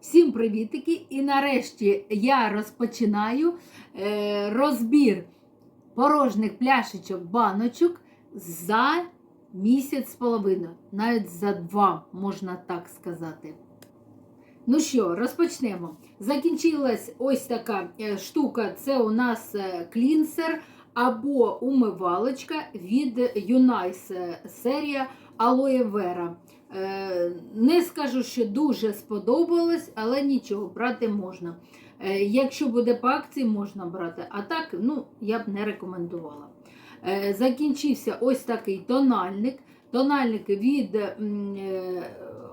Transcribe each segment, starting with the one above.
Всім привітики! І нарешті я розпочинаю е, розбір порожніх пляшечок баночок за місяць з половиною, навіть за два, можна так сказати. Ну що, розпочнемо. Закінчилась ось така е, штука. Це у нас е, клінсер або умивалочка від Юнайс е, серія Aloe Vera. Е, Не скажу, що дуже сподобалось, але нічого, брати можна. Е, Якщо буде по акції, можна брати. А так, ну, я б не рекомендувала. Е, Закінчився ось такий тональник. Тональник від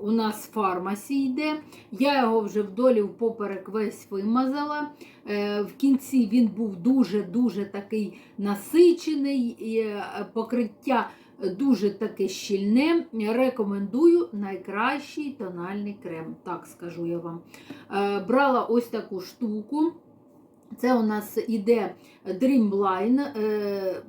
у нас фармасі йде. Я його вже вдолі впоперек весь вимазала. В кінці він був дуже-дуже такий насичений, покриття дуже таке щільне. Рекомендую найкращий тональний крем, так скажу я вам. Е, Брала ось таку штуку. Це у нас іде Dreamline. е,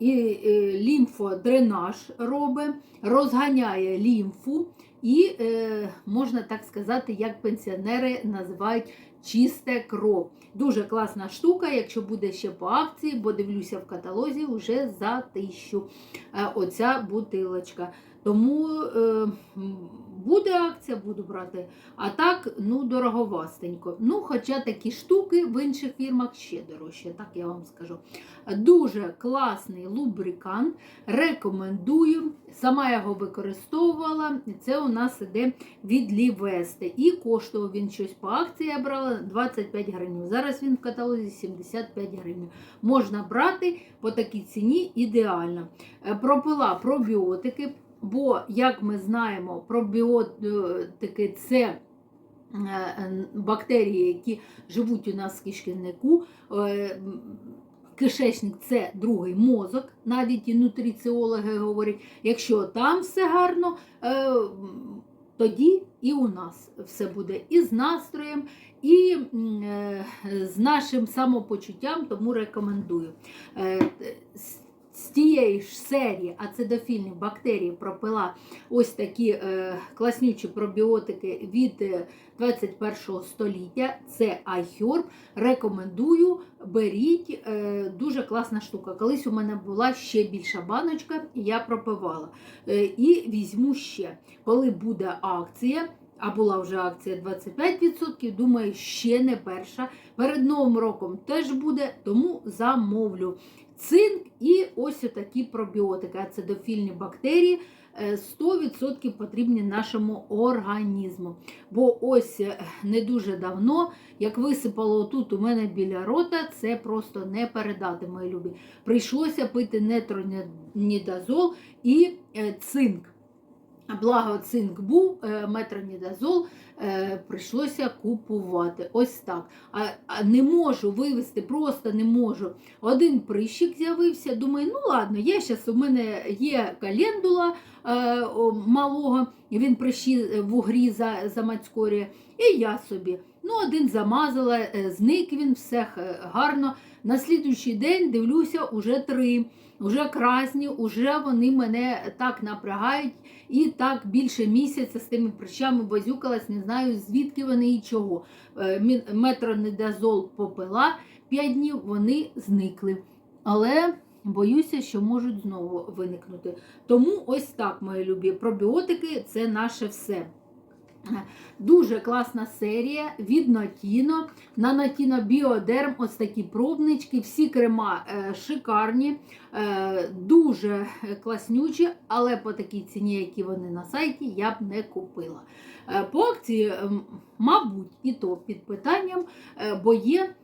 і е, лімфодренаж робить, розганяє лімфу, і, можна так сказати, як пенсіонери називають чисте кров. Дуже класна штука, якщо буде ще по акції, бо дивлюся в каталозі вже за тисячу е, оця бутилочка. Тому е, буде акція, буду брати. А так, ну, дороговастенько. Ну, хоча такі штуки в інших фірмах ще дорожче, так я вам скажу. Дуже класний лубрикант. Рекомендую. Сама його використовувала. Це у нас іде від Лівести. І коштував він щось по акції. Я брала 25 гривень. Зараз він в каталозі 75 гривень. Можна брати по такій ціні ідеально. Е, Пропила пробіотики, бо, як ми знаємо, пробіотики це е, е, бактерії, які живуть у нас в кишківнику. Е, Кишечник це другий мозок, навіть і нутриціологи говорять, якщо там все гарно, е, тоді і у нас все буде і з настроєм, і е, з нашим самопочуттям, тому рекомендую. Е, з- тієї ж серії ацидофільних бактерій пропила ось такі е, класнючі пробіотики від е, 21 століття. Це iHerb. Рекомендую, беріть, е, дуже класна штука. Колись у мене була ще більша баночка, я пропивала. Е, і візьму ще, коли буде акція. А була вже акція 25%, думаю, ще не перша. Перед Новим роком теж буде, тому замовлю цинк і ось такі пробіотики, ацидофільні бактерії. е, 100% потрібні нашому організму. Бо ось е, не дуже давно, як висипало тут у мене біля рота, це просто не передати, мої любі. Прийшлося пити нетронідазол і е, цинк. Благо цинк був, е, метронідазол е, прийшлося купувати. Ось так. А, а не можу вивезти, просто не можу. Один прищик з'явився. Думаю, ну ладно, я зараз у мене є календула е, малого, він прищі в угрі за, замацькорює, і я собі. Ну, один замазала, е, зник він, все гарно. На слідуючий день дивлюся, уже три, уже красні, уже вони мене так напрягають. І так більше місяця з тими прищами базюкалась, не знаю звідки вони і чого. Е, Метронидазол попила 5 днів, вони зникли. Але боюся, що можуть знову виникнути. Тому ось так, мої любі, пробіотики це наше все. Дуже класна серія від Натіно. На Натіно Біодерм ось такі пробнички, всі крема е, шикарні, е, дуже класнючі, але по такій ціні, які вони на сайті, я б не купила. Е, по акції, мабуть, і то під питанням, бо є.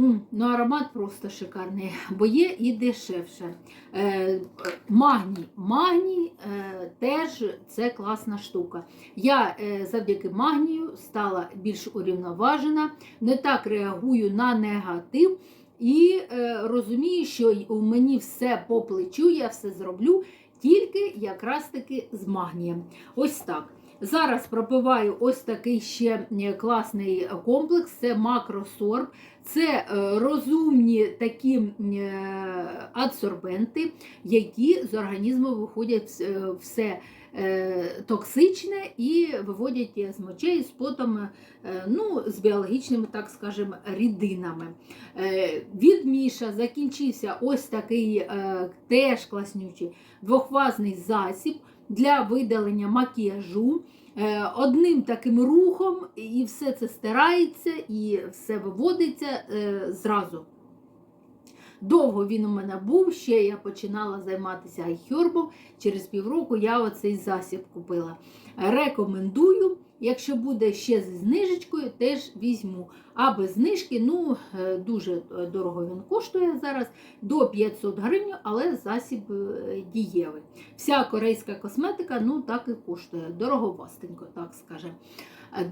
Ну, аромат просто шикарний, бо є і дешевше. Е, магній. Магній е, теж це класна штука. Я е, завдяки магнію стала більш урівноважена, не так реагую на негатив і е, розумію, що у мені все по плечу, я все зроблю тільки якраз таки з магнієм. Ось так. Зараз пропиваю ось такий ще е, класний комплекс, це макросорб. Це е, розумні такі е, адсорбенти, які з організму виходять е, все токсичне і виводять з мочей з потом, ну, з біологічними, так скажемо, рідинами. Від Міша закінчився ось такий теж класнючий двохфазний засіб для видалення макіяжу. Е, Одним таким рухом і все це стирається, і все виводиться е, зразу. Довго він у мене був, ще я починала займатися айхьорбом. Через півроку я оцей засіб купила. Рекомендую, якщо буде ще зі знижечкою, теж візьму. А без знижки, ну, е, дуже дорого він коштує зараз, до 500 гривень, але засіб е, дієвий. Вся корейська косметика, ну, так і коштує. Дороговастенько, так скажемо.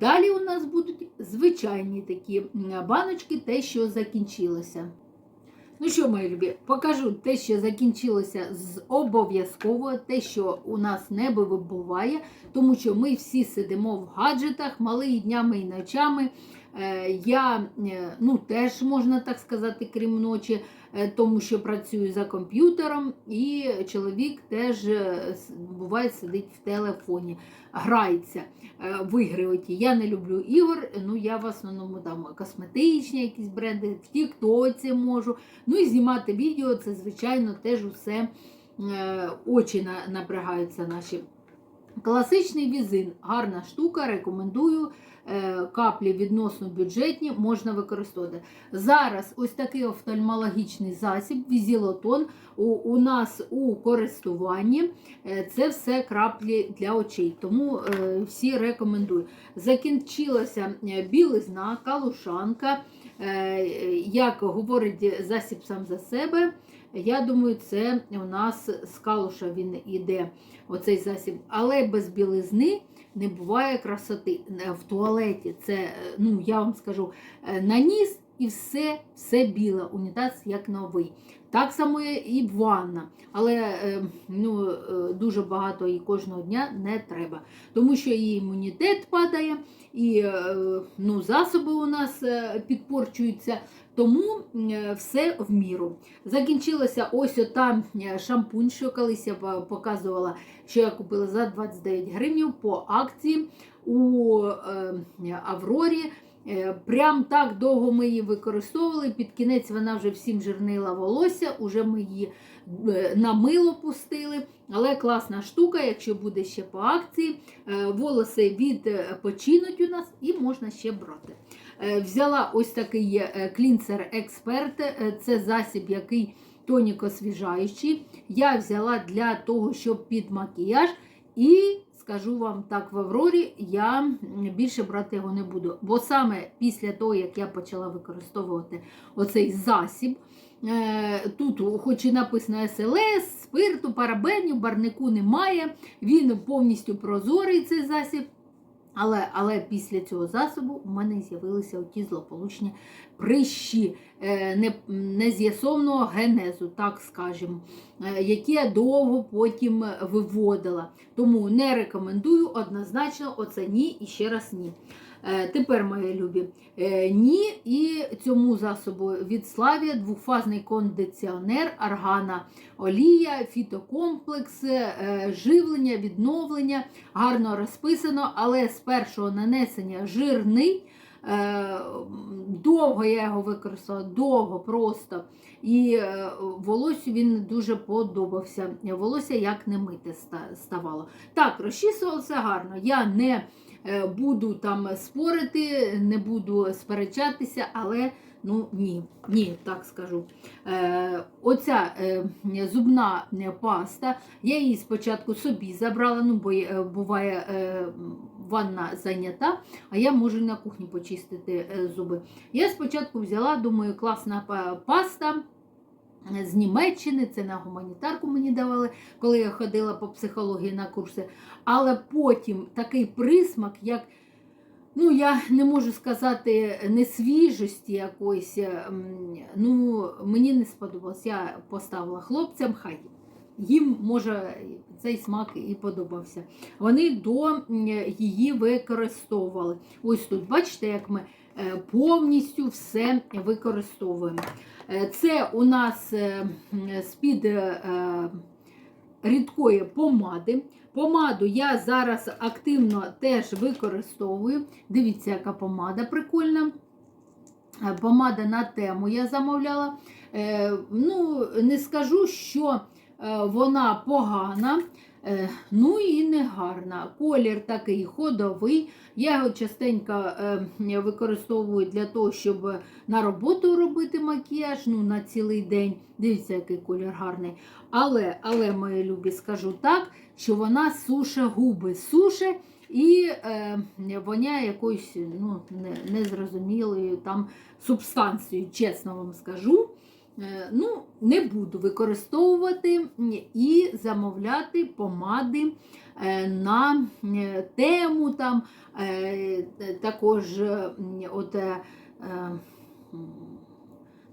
Далі у нас будуть звичайні такі баночки, те, що закінчилося. Ну що, мої любі, покажу те, що закінчилося з обов'язково, те, що у нас не вибуває, тому що ми всі сидимо в гаджетах, малий днями і ночами. Е, Я е, ну, теж можна так сказати, крім ночі, е, тому що працюю за комп'ютером, і чоловік теж буває сидить в телефоні, грається в ігри. Оті. Я не люблю ігор, ну я в основному там косметичні якісь бренди, в Тіктоці можу. Ну і знімати відео, це, звичайно, теж усе очі напрягаються наші. Класичний візин, гарна штука, рекомендую. Е, Каплі відносно бюджетні можна використовувати. Зараз ось такий офтальмологічний засіб, візілотон у, у нас у користуванні. Е, Це все краплі для очей, тому е, всі рекомендую. Закінчилася білизна, калушанка. Як говорить засіб сам за себе, я думаю, це у нас з калуша він іде, оцей засіб. Але без білизни не буває красоти. В туалеті це, е, ну я вам скажу, е, наніс і все, все біле, унітаз як новий. Так само і ванна, але е, ну, е, дуже багато і кожного дня не треба, тому що і імунітет падає, і е, ну, засоби у нас підпорчуються, тому все в міру. Закінчилася ось ота е, шампунь, що колись я показувала, що я купила за 29 гривень по акції у Аврорі. Е, Прям так довго ми її використовували. Під кінець вона вже всім жирнила волосся, уже ми її е, на мило пустили. Але класна штука, якщо буде ще по акції, е, волоси відпочинуть у нас і можна ще брати. Взяла ось такий клінсер експерт. Це засіб, який тонік-освіжаючий. Я взяла для того, щоб під макіяж. І скажу вам так, в Аврорі я більше брати його не буду. Бо саме після того, як я почала використовувати оцей засіб, е, тут, хоч і написано СЛС, спирту, парабенів, барнику немає. Він повністю прозорий цей засіб. Але, але після цього засобу у мене з'явилися оті злополучні прищі нез'ясовного генезу, так скажемо, е, які я довго потім виводила. Тому не рекомендую однозначно оце ні і ще раз ні. Е, Тепер, мої любі, е, ні і цьому засобу від Славія двохфазний кондиціонер, аргана олія, фітокомплекс, е, живлення, відновлення, гарно розписано, але з першого нанесення жирний. Е, Довго я його використала, довго просто. І е, волосю він дуже подобався. Волосся як не мити ставало. Так, розчісувалося гарно. Я не е, буду там спорити, не буду сперечатися, але ну ні, ні, так скажу. Е, Оця зубна паста, я її спочатку собі забрала, ну бо буває ванна зайнята, а я можу на кухні почистити е, зуби. Я спочатку взяла, думаю, класна паста. З Німеччини, це на гуманітарку мені давали, коли я ходила по психології на курси. Але потім такий присмак, як, ну я не можу сказати, не свіжості якоїсь, ем, ну мені не сподобалось. Я поставила хлопцям, хай їм може цей смак і подобався. Вони до її використовували. Ось тут, бачите, як ми е, повністю все використовуємо. Е, Це у нас е, з-під рідкої помади. Помаду я зараз активно теж використовую. Дивіться, яка помада прикольна. Помада на тему я замовляла. Ну, не скажу, що вона погана, е, ну і не гарна. Колір такий ходовий. Я його частенько е, використовую для того, щоб на роботу робити макіяж ну, на цілий день. Дивіться, який колір гарний. Але, але, мої любі, скажу так, що вона суше губи, суше і е, воняє якоюсь ну, не- незрозумілою там субстанцією, чесно вам скажу. Е, Ну, не буду використовувати і замовляти помади е, на е, тему там, також от,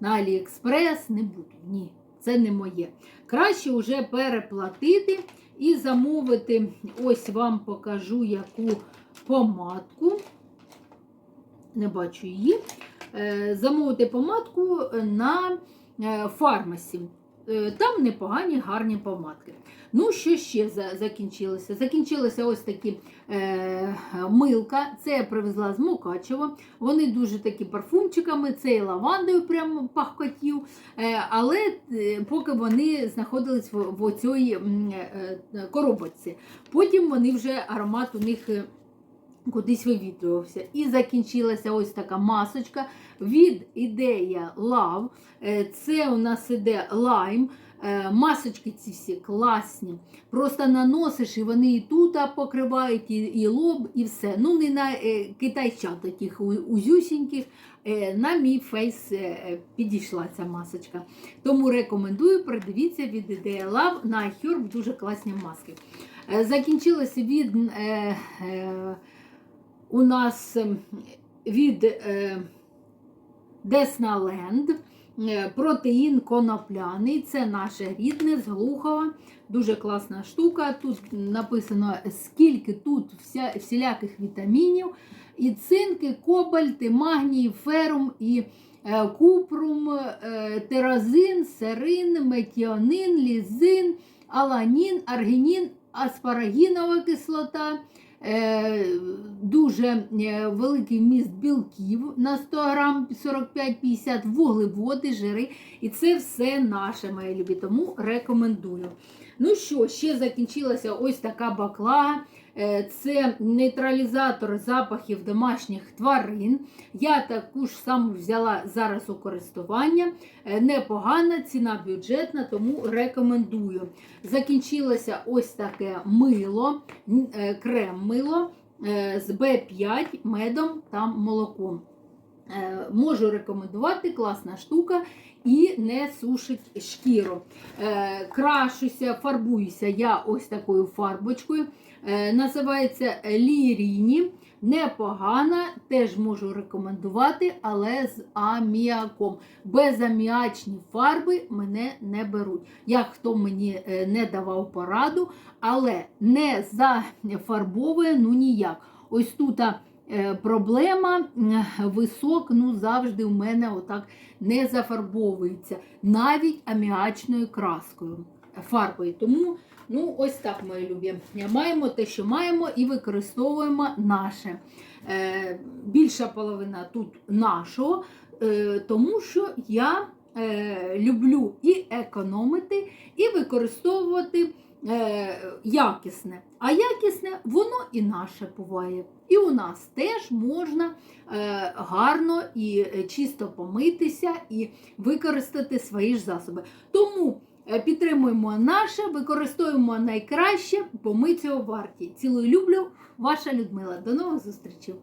на Аліекспрес не буду. Ні, це не моє. Краще вже переплатити і замовити. Ось вам покажу яку помадку. Не бачу її. Замовити помадку на фармасі. Е, Там непогані гарні помадки. Ну, що ще закінчилося? Закінчилися ось такі е, милка. Це я привезла з Мукачева. Вони дуже такі парфумчиками, це і лавандою прямо пахкотів. Е, але е, поки вони знаходились в, в оцій е, е, коробочці. Потім вони вже аромат у них. Кудись вивітрювався. І закінчилася ось така масочка від ідея Love. Е, Це у нас іде лайм. Е, Масочки ці всі класні. Просто наносиш, і вони і тут покривають, і, і лоб, і все. Ну, не на е, китайчат таких узюсіньких. На мій фейс підійшла ця масочка. Тому рекомендую, придивіться від ідея Love на iHerb дуже класні маски. Закінчилося від. Е, е, у нас ем, від е, Десналенд е, протеїн конопляний. Це наше рідне з Глухова. Дуже класна штука. Тут написано, скільки тут вся, всіляких вітамінів. І цинки, кобальт, і магній, ферум, і е, купрум, теразин, серин, метіонин, лізин, аланін, аргінін, аспарагінова кислота. Дуже е, великий вміст білків на 100 грам 45-50 вуглеводи, жири. І це все наше, мої любі, тому рекомендую. Ну що, ще закінчилася ось така баклага. Е, Це нейтралізатор запахів домашніх тварин. Я таку ж саму взяла зараз у користування. Е, Непогана, ціна бюджетна, тому рекомендую. Закінчилося ось таке мило, крем-мило е, з Б5 медом та молоком. Е, Можу рекомендувати, класна штука і не сушить шкіру. Е, Крашуся, фарбуюся я ось такою фарбочкою. Е, Називається Ліріні. Непогана, теж можу рекомендувати, але з аміаком. Безаміачні фарби мене не беруть. Як хто мені е, не давав пораду, але не зафарбовує ну ніяк. Ось тут е, проблема висок, ну завжди у мене отак не зафарбовується, навіть аміачною краскою, фарбою. Тому ну, ось так, мої любі. Маємо те, що маємо, і використовуємо наше. Е, більша половина тут нашого, е, тому що я е, люблю і економити, і використовувати е, якісне. А якісне воно і наше буває. І у нас теж можна е, гарно і е, чисто помитися і використати свої ж засоби. Тому підтримуємо наше, використовуємо найкраще, бо ми цього варті. Цілую люблю, ваша Людмила. До нових зустрічей!